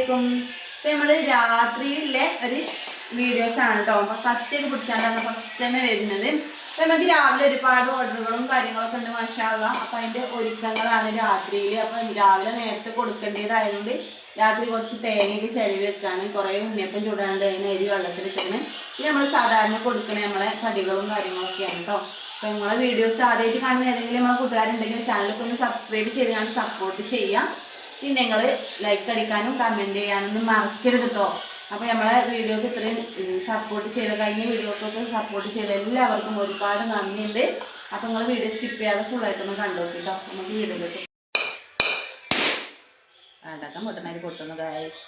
അലൈക്കും. ഇപ്പം നമ്മൾ രാത്രിയിലെ ഒരു വീഡിയോസ് ആണ് കേട്ടോ അപ്പം കത്തിയൊക്കെ പിടിച്ചാണ്ടാണ് ഫസ്റ്റ് തന്നെ വരുന്നത്. അപ്പം നമുക്ക് രാവിലെ ഒരുപാട് ഓർഡറുകളും കാര്യങ്ങളൊക്കെ ഉണ്ട് മഷാല്ല അപ്പം അതിന്റെ ഒരുക്കങ്ങളാണ് രാത്രിയിൽ അപ്പം രാവിലെ നേരത്തെ കൊടുക്കേണ്ടതായതുകൊണ്ട് രാത്രി കുറച്ച് തേങ്ങയ്ക്ക് ചെലവ് വെക്കാണ്. കുറേ ഉണ്ണിയപ്പം ചൂടാണ്ട് അതിന് അരി വെള്ളത്തിലിട്ടാണ് പിന്നെ നമ്മൾ സാധാരണ കൊടുക്കണ നമ്മളെ കടികളും കാര്യങ്ങളൊക്കെയാണ് കേട്ടോ അപ്പോൾ നമ്മളെ വീഡിയോസ് ആദ്യമായിട്ട് കാണുന്ന ഏതെങ്കിലും നമ്മളെ കൂട്ടുകാരുണ്ടെങ്കിൽ ചാനലൊക്കെ ഒന്ന് സബ്സ്ക്രൈബ് ചെയ്ത് ഞാൻ സപ്പോർട്ട് ചെയ്യാം പിന്നെ നിങ്ങൾ ലൈക്ക് അടിക്കാനും കമന്റ് ചെയ്യാനൊന്നും മറക്കരുത് കേട്ടോ അപ്പോൾ നമ്മളെ വീഡിയോക്ക് ഇത്രയും സപ്പോർട്ട് ചെയ്ത കഴിഞ്ഞ വീഡിയോക്കൊക്കെ സപ്പോർട്ട് ചെയ്ത എല്ലാവർക്കും ഒരുപാട് നന്ദിയുണ്ട്. അപ്പോൾ നിങ്ങൾ വീഡിയോ സ്കിപ്പ് ചെയ്യാതെ ഫുള്ളായിട്ടൊന്ന് കണ്ടു നോക്കി കേട്ടോ നമുക്ക് വീഡിയോ കിട്ടും അടക്കം പൊട്ടണാരി പൊട്ടുന്നു ഗായസ്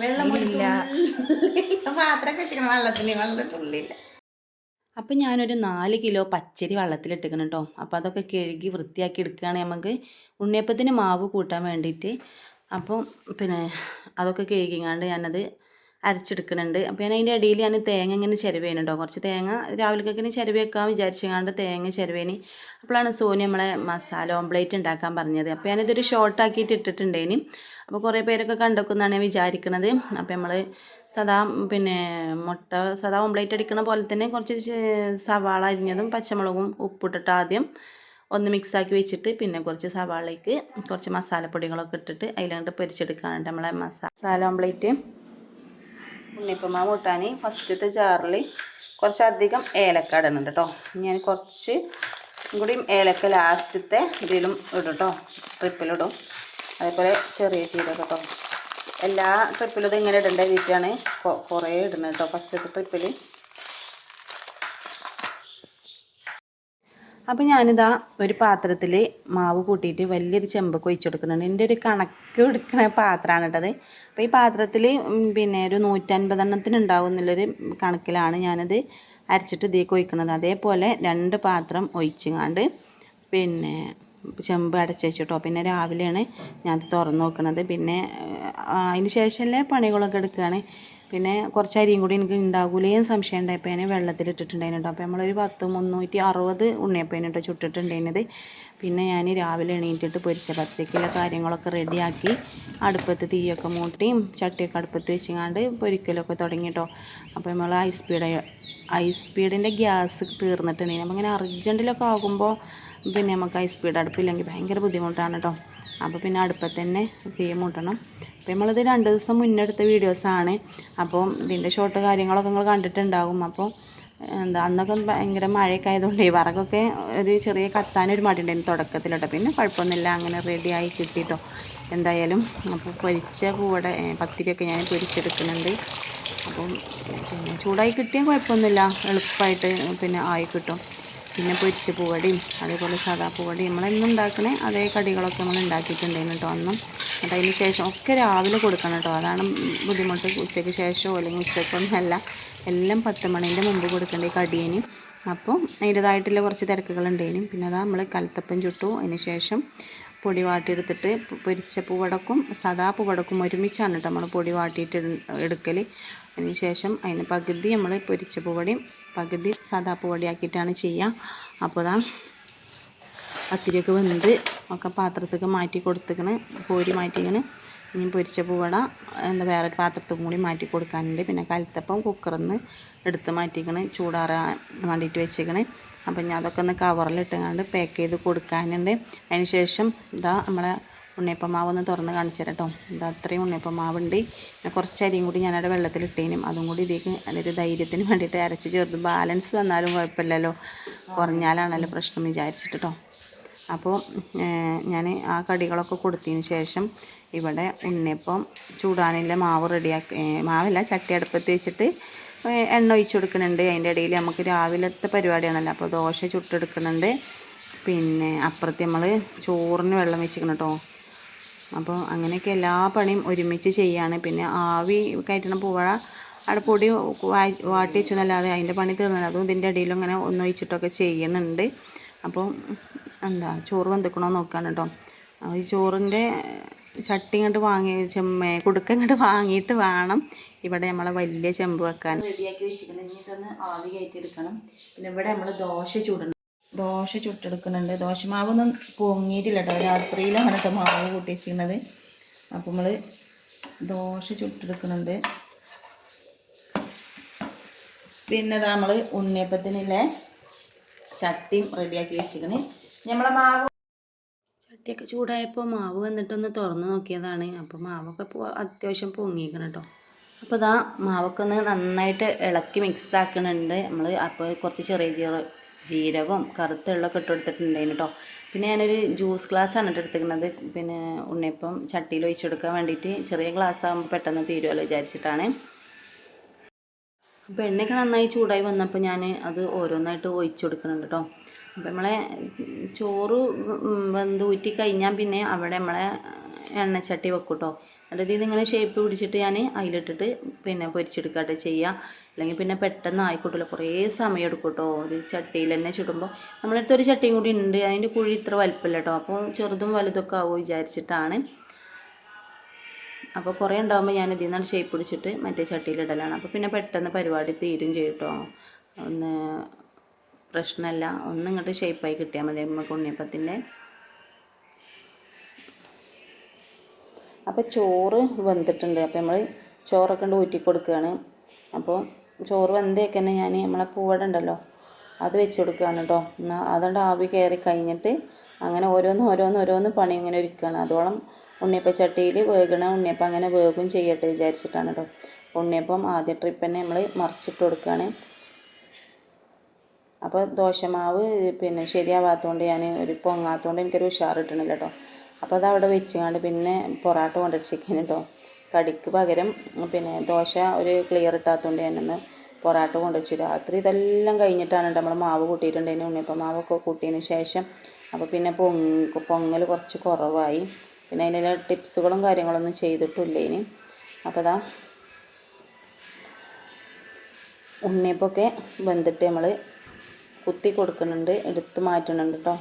വെള്ളമില്ല പാത്രമൊക്കെ വെച്ചിരിക്കണം വെള്ളത്തിന് വെള്ളം തുള്ളിയില്ല അപ്പം ഞാനൊരു നാല് കിലോ പച്ചരി വെള്ളത്തിലിട്ടിക്കണം കേട്ടോ അപ്പോൾ അതൊക്കെ കഴുകി വൃത്തിയാക്കി എടുക്കുകയാണ് നമുക്ക് ഉണ്ണിയപ്പത്തിന് മാവ് കൂട്ടാൻ വേണ്ടിയിട്ട് അപ്പം പിന്നെ അതൊക്കെ കഴുകിങ്ങാണ്ട് ഞാനത് അരച്ചെടുക്കുന്നുണ്ട്. അപ്പോൾ ഞാൻ അതിന്റെ ഇടയിൽ ഞാൻ തേങ്ങ ഇങ്ങനെ ചിരവേന് കുറച്ച് തേങ്ങ രാവിലേക്കൊക്കെ ചിരവി വെക്കാൻ തേങ്ങ ചിരവേന്. അപ്പോഴാണ് സോനി നമ്മളെ മസാല ഓംപ്ലേറ്റ് ഉണ്ടാക്കാൻ പറഞ്ഞത്. അപ്പോൾ ഞാനിതൊരു ഷോർട്ടാക്കിയിട്ട് ഇട്ടിട്ടുണ്ടേനി. അപ്പോൾ കുറേ പേരൊക്കെ കണ്ടോക്കുന്നാണ് ഞാൻ വിചാരിക്കുന്നത് അപ്പോൾ നമ്മൾ സദാ പിന്നെ മുട്ട സദാ ഓംപ്ലേറ്റ് അടിക്കണ പോലെ തന്നെ കുറച്ച് സവാള അരിഞ്ഞതും പച്ചമുളകും ഉപ്പിട്ടിട്ട് ആദ്യം ഒന്ന് മിക്സാക്കി വെച്ചിട്ട് പിന്നെ കുറച്ച് സവാളയ്ക്ക് കുറച്ച് മസാലപ്പൊടികളൊക്കെ ഇട്ടിട്ട് അതിലങ്ങോട്ട് പൊരിച്ചെടുക്കാനുണ്ട് നമ്മളെ മസാല ഓംപ്ലേറ്റ്. ഉണ്ണിയപ്പമാവ് കൂട്ടാൻ ഫസ്റ്റത്തെ ജാറിൽ കുറച്ചധികം ഏലക്ക ഇടുന്നുണ്ട് കേട്ടോ ഞാൻ കുറച്ച് കൂടിയും ഏലക്ക ലാസ്റ്റത്തെ ഇതിലും ഇടും കേട്ടോ ട്രിപ്പിലിടും അതേപോലെ ചെറിയ ചീരക കേട്ടോ എല്ലാ ട്രിപ്പിലും ഇത് ഇങ്ങനെ ഇടേണ്ട രീതിയാണ്. കുറേ ഇടുന്നത് കേട്ടോ ഫസ്റ്റത്തെ ട്രിപ്പിൽ അപ്പോൾ ഞാനിതാ ഒരു പാത്രത്തിൽ മാവ് കൂട്ടിയിട്ട് വലിയൊരു ചെമ്പൊക്കെ ഒഴിച്ചു കൊടുക്കുന്നുണ്ട്. എന്റെ ഒരു കണക്ക് എടുക്കുന്ന പാത്രമാണ് കേട്ടത്. അപ്പോൾ ഈ പാത്രത്തിൽ പിന്നെ ഒരു നൂറ്റൻപതെണ്ണത്തിന് ഉണ്ടാവും എന്നുള്ളൊരു കണക്കിലാണ് ഞാനത് അരച്ചിട്ട് ഇതേക്ക് ഒഴിക്കുന്നത് അതേപോലെ രണ്ട് പാത്രം ഒഴിച്ചുങ്ങാണ്ട് പിന്നെ ചെമ്പ് അടച്ചുവെച്ചിട്ടോ പിന്നെ രാവിലെയാണ് ഞാൻ തുറന്നു നോക്കുന്നത് പിന്നെ അതിന് ശേഷമല്ലേ പണികളൊക്കെ എടുക്കുകയാണ് പിന്നെ കുറച്ച് അരിയും കൂടി എനിക്ക് ഉണ്ടാകൂലേന്ന് സംശയം ഉണ്ടായപ്പോൾ ഞാൻ വെള്ളത്തിലിട്ടിട്ടുണ്ടായിരുന്നു കേട്ടോ. അപ്പോൾ നമ്മളൊരു പത്ത് മുന്നൂറ്റി അറുപത് ഉണ്ണിയപ്പേനെ കേട്ടോ ചുട്ടിട്ടുണ്ടായിരുന്നത്. പിന്നെ ഞാൻ രാവിലെ എണീറ്റിട്ട് പൊരിച്ച പത്തിരിക്കുള്ള കാര്യങ്ങളൊക്കെ റെഡിയാക്കി അടുപ്പത്ത് തീയൊക്കെ മൂട്ടിയും ചട്ടിയൊക്കെ അടുപ്പത്ത് വെച്ചിങ്ങാണ്ട് പൊരിക്കലൊക്കെ തുടങ്ങി കേട്ടോ. അപ്പോൾ നമ്മൾ ഐ സ്പീഡ് ഹൈ സ്പീഡിന്റെ ഗ്യാസ് തീർന്നിട്ടുണ്ടെങ്കിൽ അപ്പോൾ ഇങ്ങനെ അർജന്റിലൊക്കെ ആകുമ്പോൾ പിന്നെ നമുക്ക് ഹൈ സ്പീഡ് അടുപ്പില്ലെങ്കിൽ ഭയങ്കര ബുദ്ധിമുട്ടാണ് കേട്ടോ. അപ്പോൾ പിന്നെ അടുപ്പത്ത് തന്നെ തീ മൂട്ടണം. അപ്പോൾ നമ്മളിത് രണ്ട് ദിവസം മുന്നേ എടുത്ത വീഡിയോസാണ്. അപ്പോൾ ഇതിന്റെ ഷോർട്ട് കാര്യങ്ങളൊക്കെ നിങ്ങൾ കണ്ടിട്ടുണ്ടാകും അപ്പോൾ എന്താ അന്നൊക്കെ ഭയങ്കര മഴയൊക്കെ ആയതുകൊണ്ട് ഈ വറകൊക്കെ ഒരു ചെറിയ കത്താനൊരു മടിയുണ്ടായിരുന്നു തുടക്കത്തിലോട്ടോ. പിന്നെ കുഴപ്പമൊന്നുമില്ല അങ്ങനെ റെഡിയായി കിട്ടിയിട്ടോ എന്തായാലും അപ്പോൾ പൊരിച്ച പൂവടെ പത്തിരിയൊക്കെ ഞാൻ പൊരിച്ചെടുക്കുന്നുണ്ട്. അപ്പം പിന്നെ ചൂടായി കിട്ടിയാൽ കുഴപ്പമൊന്നുമില്ല. എളുപ്പമായിട്ട് പിന്നെ ആയി കിട്ടും. പിന്നെ പൊരിച്ച പൂവടിയും അതേപോലെ സാദാ പൂവടിയും നമ്മളെന്നും ഉണ്ടാക്കണേ അതേ കടികളൊക്കെ നമ്മൾ ഉണ്ടാക്കിയിട്ടുണ്ടായിരുന്നു കേട്ടോ അന്നും. എന്നിട്ട് അതിന് ശേഷം ഒക്കെ രാവിലെ കൊടുക്കണം കേട്ടോ. അതാണ് ബുദ്ധിമുട്ട്. ഉച്ചയ്ക്ക് ശേഷമോ അല്ലെങ്കിൽ ഉച്ചക്കൊന്നല്ല എല്ലാം പത്ത് മണീന്റെ മുമ്പ് കൊടുക്കേണ്ട ഈ കടിയന് അപ്പോൾ അതിന്റെതായിട്ടുള്ള കുറച്ച് തിരക്കുകളുണ്ടേനും പിന്നെ അതാ നമ്മൾ കലത്തപ്പം ചുട്ടു. അതിന് ശേഷം പൊടി വാട്ടിയെടുത്തിട്ട് പൊരിച്ച പൂവടക്കും സദാ പൂവടക്കും ഒരുമിച്ചാണ് കേട്ടോ നമ്മൾ പൊടി വാട്ടിയിട്ട് എടുക്കൽ അതിന് ശേഷം അതിന് പകുതി നമ്മൾ പൊരിച്ച പൂവടിയും പകുതി സദാ പൂവടി ആക്കിയിട്ടാണ് ചെയ്യുക അപ്പോൾ അതാ പത്തിരിയൊക്കെ വെന്ത് ഒക്കെ പാത്രത്തേക്ക് മാറ്റി കൊടുത്തേക്കണ്. കോരി മാറ്റിക്കണ്. ഇനി പൊരിച്ച പൂവട എന്താ വേറെ ഒരു പാത്രത്തിൽ കൂടി മാറ്റി കൊടുക്കാനുണ്ട്. പിന്നെ കലത്തപ്പം കുക്കറിൽ നിന്ന് എടുത്ത് മാറ്റിക്കണ്. ചൂടാറാൻ വേണ്ടിയിട്ട് വെച്ചേക്കണ്. അപ്പം ഞാൻ അതൊക്കെ ഒന്ന് കവറിലിട്ടങ്ങാണ്ട് പാക്ക് ചെയ്ത് കൊടുക്കാനുണ്ട്. അതിന് ശേഷം ഇതാ നമ്മളെ ഉണ്ണിയപ്പം മാവ് ഒന്ന് തുറന്ന് കാണിച്ചു തരാം കേട്ടോ ഇതാ അത്രയും ഉണ്ണിയപ്പം മാവുണ്ട് പിന്നെ കുറച്ച് അരിയും കൂടി ഞാനവിടെ വെള്ളത്തിലിട്ടേനും അതും കൂടി ഇതിലേക്ക് അതിന്റെ ധൈര്യത്തിന് വേണ്ടിയിട്ട് അരച്ച് ചേർത്ത്. ബാലൻസ് വന്നാലും കുഴപ്പമില്ലല്ലോ. കുറഞ്ഞാലാണല്ലോ പ്രശ്നം വിചാരിച്ചിട്ട് കേട്ടോ അപ്പോൾ ഞാൻ ആ കടികളൊക്കെ കൊടുത്തതിന് ശേഷം ഇവിടെ ഉണ്ണിയപ്പം ചൂടാനുള്ള മാവ് റെഡിയാക്കി മാവല്ല ചട്ടി അടുപ്പത്ത് വെച്ചിട്ട് എണ്ണ ഒഴിച്ച് കൊടുക്കുന്നുണ്ട്. അതിന്റെ ഇടയിൽ നമുക്ക് രാവിലത്തെ പരിപാടിയാണല്ലോ അപ്പോൾ ദോശ ചുട്ടെടുക്കുന്നുണ്ട്. പിന്നെ അപ്പുറത്ത് നമ്മൾ ചോറിന് വെള്ളം വെച്ചിരിക്കണം കേട്ടോ. അപ്പോൾ അങ്ങനെയൊക്കെ എല്ലാ പണിയും ഒരുമിച്ച് ചെയ്യാണ്. പിന്നെ ആവി കയറ്റണ പൂവഴ അവിടെ പൊടി വാട്ടി വെച്ചു എന്നല്ലാതെ അതിന്റെ പണി തീർന്നില്ല. അതും ഇതിന്റെ ഇടയിലും ഇങ്ങനെ ഒന്നൊഴിച്ചിട്ടൊക്കെ ചെയ്യുന്നുണ്ട്. അപ്പോൾ എന്താ ചോറ് വെന്തിക്കണോ നോക്കുകയാണ് കേട്ടോ ഈ ചോറിന്റെ ചട്ടി ഇങ്ങോട്ട് വാങ്ങി ചെമ്മ കുടുക്ക ഇങ്ങോട്ട് വാങ്ങിയിട്ട് വേണം ഇവിടെ നമ്മളെ വലിയ ചെമ്പ് വെക്കാൻ. റെഡിയാക്കി വെച്ചിരിക്കണം ഇനി ഇതൊന്ന് ആവി കയറ്റി എടുക്കണം പിന്നെ ഇവിടെ നമ്മൾ ദോശ ചൂടണം. ദോശ ചുട്ടെടുക്കുന്നുണ്ട്. ദോശമാവൊന്നും പൊങ്ങിയിട്ടില്ല കേട്ടോ രാത്രിയിലാണ് കേട്ടോ മാവ് കൂട്ടി വെച്ചിരുന്നത് അപ്പോൾ നമ്മൾ ദോശ ചുട്ടെടുക്കുന്നുണ്ട്. പിന്നെ നമ്മൾ ഉണ്ണിയപ്പത്തിനില്ലേ ചട്ടിയും റെഡിയാക്കി വെച്ചിക്കണ് നമ്മളെ മാവ് ചട്ടിയൊക്കെ ചൂടായപ്പോൾ മാവ് വന്നിട്ടൊന്ന് തുറന്ന് നോക്കിയതാണ്. അപ്പോൾ മാവൊക്കെ അത്യാവശ്യം പൊങ്ങിക്കണം കേട്ടോ അപ്പോൾ ഇതാ മാവൊക്കെ ഒന്ന് നന്നായിട്ട് ഇളക്കി മിക്സ് ആക്കുന്നുണ്ട് നമ്മൾ അപ്പോൾ കുറച്ച് ചെറിയ ചെറിയ ജീരകവും കറുത്ത എള്ളൊക്കെ ഇട്ട് കൊടുത്തിട്ടുണ്ടായിരുന്നു കേട്ടോ പിന്നെ ഞാനൊരു ജ്യൂസ് ഗ്ലാസ്സാണ് ഇട്ട് എടുത്തിരിക്കുന്നത് പിന്നെ ഉണ്ണിയപ്പം ചട്ടിയിൽ ഒഴിച്ചെടുക്കാൻ വേണ്ടിയിട്ട് ചെറിയ ഗ്ലാസ് ആകുമ്പോൾ പെട്ടെന്ന് തീരുമല്ലോ വിചാരിച്ചിട്ടാണ്. അപ്പോൾ എണ്ണയൊക്കെ നന്നായി ചൂടായി വന്നപ്പോൾ ഞാൻ അത് ഓരോന്നായിട്ട് ഒഴിച്ചു കൊടുക്കുന്നുണ്ട് കേട്ടോ നമ്മളെ ചോറ് വെന്ത് ഊറ്റി കഴിഞ്ഞാൽ പിന്നെ അവിടെ നമ്മളെ എണ്ണച്ചട്ടി വെക്കും കേട്ടോ എന്നിട്ട് ഇതിങ്ങനെ ഷേപ്പ് പിടിച്ചിട്ട് ഞാൻ അതിലിട്ടിട്ട് പിന്നെ പൊരിച്ചെടുക്കട്ടെ ചെയ്യുക. അല്ലെങ്കിൽ പിന്നെ പെട്ടെന്ന് ആയിക്കോട്ടില്ല കുറേ സമയം എടുക്കും കേട്ടോ. ഒരു ചട്ടിയിൽ തന്നെ ചുടുമ്പോൾ. നമ്മളടുത്ത് ഒരു ചട്ടിയും കൂടി ഉണ്ട്. അതിന്റെ കുഴി ഇത്ര വലിപ്പമില്ല കേട്ടോ. അപ്പോൾ ചെറുതും വലുതൊക്കെ ആവുമോ വിചാരിച്ചിട്ടാണ്. അപ്പോൾ കുറേ ഉണ്ടാകുമ്പോൾ ഞാൻ ഇതിൽ നിന്നാണ് ഷേപ്പ് പിടിച്ചിട്ട് മറ്റേ ചട്ടിയിലിടലാണ് അപ്പോൾ പിന്നെ പെട്ടെന്ന് പരിപാടി തീരും ചെയ്യും കേട്ടോ. ഒന്ന് പ്രശ്നമല്ല. ഒന്ന് ഇങ്ങോട്ട് ഷേപ്പായി കിട്ടിയാൽ മതി നമുക്ക് ഉണ്ണിയപ്പത്തിന്റെ അപ്പോൾ ചോറ് വെന്തിട്ടുണ്ട്. അപ്പോൾ നമ്മൾ ചോറൊക്കെ കൊണ്ട് ഊറ്റി കൊടുക്കുകയാണ് അപ്പോൾ ചോറ് വെന്തേക്ക് തന്നെ ഞാൻ നമ്മളെ പൂവട ഉണ്ടല്ലോ അത് വെച്ച് കൊടുക്കുകയാണ് കേട്ടോ എന്നാൽ അതുകൊണ്ട് ആവി കയറി കഴിഞ്ഞിട്ട് അങ്ങനെ ഓരോന്ന് ഓരോന്ന് ഓരോന്ന് പണി ഇങ്ങനെ ഒരുക്കുകയാണ് അതോളം ഉണ്ണിയപ്പ ചട്ടിയിൽ വേകണ ഉണ്ണിയപ്പ അങ്ങനെ വേഗം ചെയ്യട്ടെ വിചാരിച്ചിട്ടാണ് കേട്ടോ ഉണ്ണിയപ്പം ആദ്യ ട്രിപ്പ് തന്നെ നമ്മൾ മറിച്ചിട്ട് കൊടുക്കുകയാണ് അപ്പോൾ ദോശമാവ് പിന്നെ ശരിയാവാത്തതുകൊണ്ട് ഞാൻ ഒരു പൊങ്ങാത്തതുകൊണ്ട് എനിക്കൊരു ഉഷാർ കിട്ടണില്ല കേട്ടോ അപ്പോൾ അത് അവിടെ വെച്ചുകൊണ്ട് പിന്നെ പൊറാട്ട ചിക്കൻ കേട്ടോ കടിക്ക് പകരം പിന്നെ ദോശ ഒരു ക്ലിയർ ഇട്ടാത്തതുകൊണ്ട് ഞാനൊന്ന് പൊറാട്ട കൊണ്ടുവച്ചു രാത്രി ഇതെല്ലാം കഴിഞ്ഞിട്ടാണ് നമ്മൾ മാവ് കൂട്ടിയിട്ടുണ്ടെങ്കിൽ ഉണ്ണിയപ്പം മാവൊക്കെ കൂട്ടിയതിന് ശേഷം അപ്പോൾ പിന്നെ പൊങ്ങ പൊങ്ങൽ കുറച്ച് കുറവായി. പിന്നെ അതിന്റെ ടിപ്സുകളും കാര്യങ്ങളൊന്നും ചെയ്തിട്ടില്ല ഇനി അപ്പോൾ അതാ ഉണ്ണിയപ്പൊക്കെ വെന്തിട്ട് നമ്മൾ കുത്തി കൊടുക്കുന്നുണ്ട്. എടുത്ത് മാറ്റുന്നുണ്ട് കേട്ടോ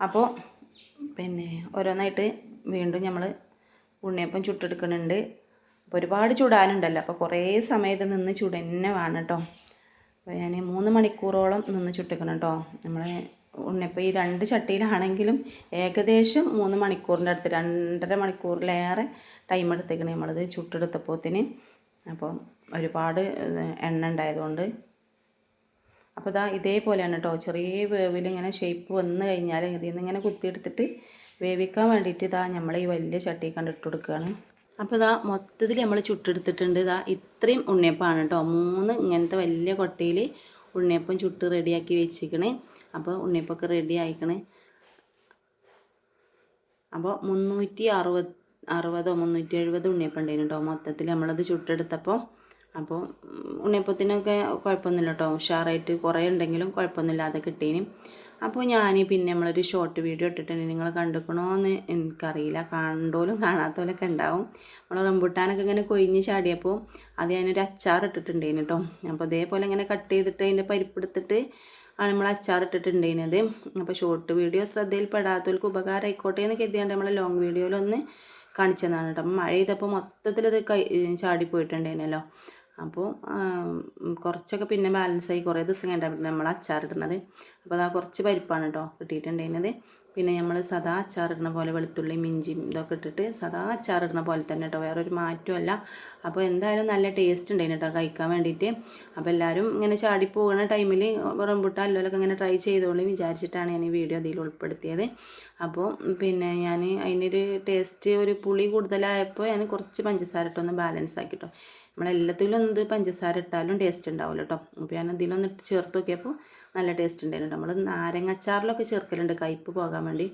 അപ്പോൾ പിന്നെ ഓരോന്നായിട്ട് വീണ്ടും നമ്മൾ ഉണ്ണിയപ്പം ചുട്ടെടുക്കുന്നുണ്ട്. അപ്പോൾ ഒരുപാട് ചുടാനുണ്ടല്ലോ. അപ്പോൾ കുറേ സമയത്ത് നിന്ന് ചുട തന്നെ വേണം കേട്ടോ അപ്പോൾ ഞാൻ മൂന്ന് മണിക്കൂറോളം നിന്ന് ചുട്ടിക്കണം കേട്ടോ നമ്മൾ ഉണ്ണിയപ്പം ഈ രണ്ട് ചട്ടിയിലാണെങ്കിലും ഏകദേശം മൂന്ന് മണിക്കൂറിന്റെ അടുത്ത് രണ്ടര മണിക്കൂറിലേറെ ടൈം എടുത്തേക്കണേ നമ്മളത് ചുട്ടെടുത്തപ്പോത്തിന്. അപ്പോൾ ഒരുപാട് എണ്ണ ഉണ്ടായതുകൊണ്ട്. അപ്പോൾ ഇതാ ഇതേപോലെയാണ് കേട്ടോ ചെറിയ വേവിൽ ഇങ്ങനെ ഷേപ്പ് വന്നു കഴിഞ്ഞാൽ ഇതിൽ നിന്ന് ഇങ്ങനെ കുത്തിയെടുത്തിട്ട് വേവിക്കാൻ വേണ്ടിയിട്ട് ഇതാ നമ്മൾ ഈ വലിയ ചട്ടി കണ്ടിട്ട് കൊടുക്കുകയാണ് അപ്പോൾ ഇതാ മൊത്തത്തിൽ നമ്മൾ ചുട്ടെടുത്തിട്ടുണ്ട്. ഇതാ ഇത്രയും ഉണ്ണിയപ്പമാണ് കേട്ടോ മൂന്ന് ഇങ്ങനത്തെ വലിയ കൊട്ടയിൽ ഉണ്ണിയപ്പം ചുട്ട് റെഡിയാക്കി വെച്ചിരിക്കണേ. അപ്പോൾ ഉണ്ണിയപ്പമൊക്കെ റെഡി ആയിക്കണേ. അപ്പോൾ മുന്നൂറ്റി അറുപത് അറുപതോ മുന്നൂറ്റി എഴുപത് ഉണ്ണിയപ്പം ഉണ്ടായിരുന്നു കേട്ടോ. മൊത്തത്തിൽ നമ്മളത് ചുട്ടെടുത്തപ്പോൾ അപ്പോൾ ഉണ്ണിയപ്പത്തിനൊക്കെ കുഴപ്പമൊന്നുമില്ല കേട്ടോ. ഉഷാറായിട്ട് കുറേ ഉണ്ടെങ്കിലും കുഴപ്പമൊന്നുമില്ലാതെ കിട്ടീനി. അപ്പോൾ ഞാൻ പിന്നെ നമ്മളൊരു ഷോർട്ട് വീഡിയോ ഇട്ടിട്ടുണ്ട്. നിങ്ങൾ കണ്ടുക്കണോ എന്ന് എനിക്കറിയില്ല. കണ്ടോലും കാണാത്തോലൊക്കെ ഉണ്ടാവും. നമ്മൾ റംബുട്ടാനൊക്കെ ഇങ്ങനെ കൊഴിഞ്ഞ് ചാടിയപ്പോൾ അത് ഞാനൊരു അച്ചാർ ഇട്ടിട്ടുണ്ടായിരുന്നു കേട്ടോ. അപ്പോൾ അതേപോലെ ഇങ്ങനെ കട്ട് ചെയ്തിട്ട് അതിന്റെ പരിപ്പെടുത്തിട്ട് ആണ് നമ്മൾ അച്ചാർ ഇട്ടിട്ടുണ്ടായിരുന്നത്. അപ്പോൾ ഷോർട്ട് വീഡിയോ ശ്രദ്ധയിൽപ്പെടാത്തവർക്ക് ഉപകാരമായിക്കോട്ടെ എന്ന് കരുതിയാണ്ട് നമ്മൾ ലോങ് വീഡിയോയിലൊന്ന് കാണിച്ചതാണ് കേട്ടോ. മഴ ചെയ്തപ്പോൾ മൊത്തത്തിൽ ഇത് കൈ ചാടിപ്പോയിട്ടുണ്ടായിരുന്നല്ലോ അപ്പോൾ കുറച്ചൊക്കെ പിന്നെ ബാലൻസ് ആയി കുറേ ദിവസം കഴിഞ്ഞിട്ട് നമ്മൾ അച്ചാറിടുന്നത് അപ്പോൾ അതാ കുറച്ച് പരിപ്പാണ് കേട്ടോ കിട്ടിയിട്ടുണ്ടായിരുന്നത്. പിന്നെ നമ്മൾ സദാ അച്ചാറിടുന്ന പോലെ വെളുത്തുള്ളി മിഞ്ചിയും ഇതൊക്കെ ഇട്ടിട്ട് സദാ അച്ചാറിടുന്ന പോലെ തന്നെ കേട്ടോ വേറൊരു മാറ്റമല്ല അപ്പോൾ എന്തായാലും നല്ല ടേസ്റ്റ് ഉണ്ടായിരുന്നു കേട്ടോ കഴിക്കാൻ വേണ്ടിയിട്ട്. അപ്പോൾ എല്ലാവരും ഇങ്ങനെ ചാടി പോകുന്ന ടൈമിൽ റംബുട്ട അല്ലോലൊക്കെ ഇങ്ങനെ ട്രൈ ചെയ്തോളി വിചാരിച്ചിട്ടാണ് ഞാൻ ഈ വീഡിയോ അതിൽ ഉൾപ്പെടുത്തിയത്. അപ്പോൾ പിന്നെ ഞാൻ അതിനൊരു ടേസ്റ്റ് ഒരു പുളി കൂടുതലായപ്പോൾ ഞാൻ കുറച്ച് പഞ്ചസാര ഇട്ടൊന്ന് ബാലൻസ് ആക്കി കേട്ടോ നമ്മളെല്ലാത്തിലും ഒന്ന് പഞ്ചസാര ഇട്ടാലും ടേസ്റ്റ് ഉണ്ടാവില്ല കേട്ടോ അപ്പോൾ ഞാൻ ഇതിലൊന്ന് ചേർത്ത് നോക്കിയപ്പോൾ നല്ല ടേസ്റ്റ് ഉണ്ടായിരുന്നു. നമ്മൾ നാരങ്ങച്ചാറിലൊക്കെ ചേർക്കലുണ്ട് കയ്പ്പ് പോകാൻ വേണ്ടി.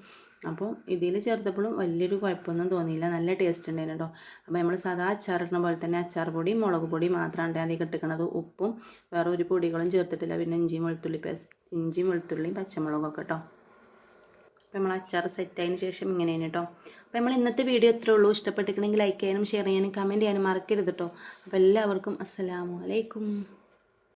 അപ്പോൾ ഇതിൽ ചേർത്തപ്പോഴും വലിയൊരു കുഴപ്പമൊന്നും തോന്നിയില്ല. നല്ല ടേസ്റ്റ് ഉണ്ടായിരുന്നു കേട്ടോ അപ്പോൾ നമ്മൾ സാധാ അച്ചാർ ഇടുന്ന പോലെ തന്നെ അച്ചാർ പൊടി മുളക് പൊടി മാത്രമാണ് അതിൽ കിട്ടുന്നത് ഉപ്പും വേറെ ഒരു പൊടികളും ചേർത്തിട്ടില്ല. പിന്നെ ഇഞ്ചിയും വെളുത്തുള്ളി പേസ്റ്റ് ഇഞ്ചിയും വെളുത്തുള്ളിയും പച്ചമുളകൊക്കെ കേട്ടോ അപ്പോൾ നമ്മൾ അച്ചാർ സെറ്റ് ആയതിന് ശേഷം ഇങ്ങനെയാണ് കേട്ടോ അപ്പോൾ നമ്മൾ ഇന്നത്തെ വീഡിയോ ഇത്രേ ഉള്ളൂ. ഇഷ്ടപ്പെട്ടിട്ടുണ്ടെങ്കിൽ ലൈക്ക് ചെയ്യാനും ഷെയർ ചെയ്യാനും കമന്റ് ചെയ്യാനും മറക്കരുത് കേട്ടോ അപ്പോൾ എല്ലാവർക്കും അസ്സലാമു അലൈക്കും.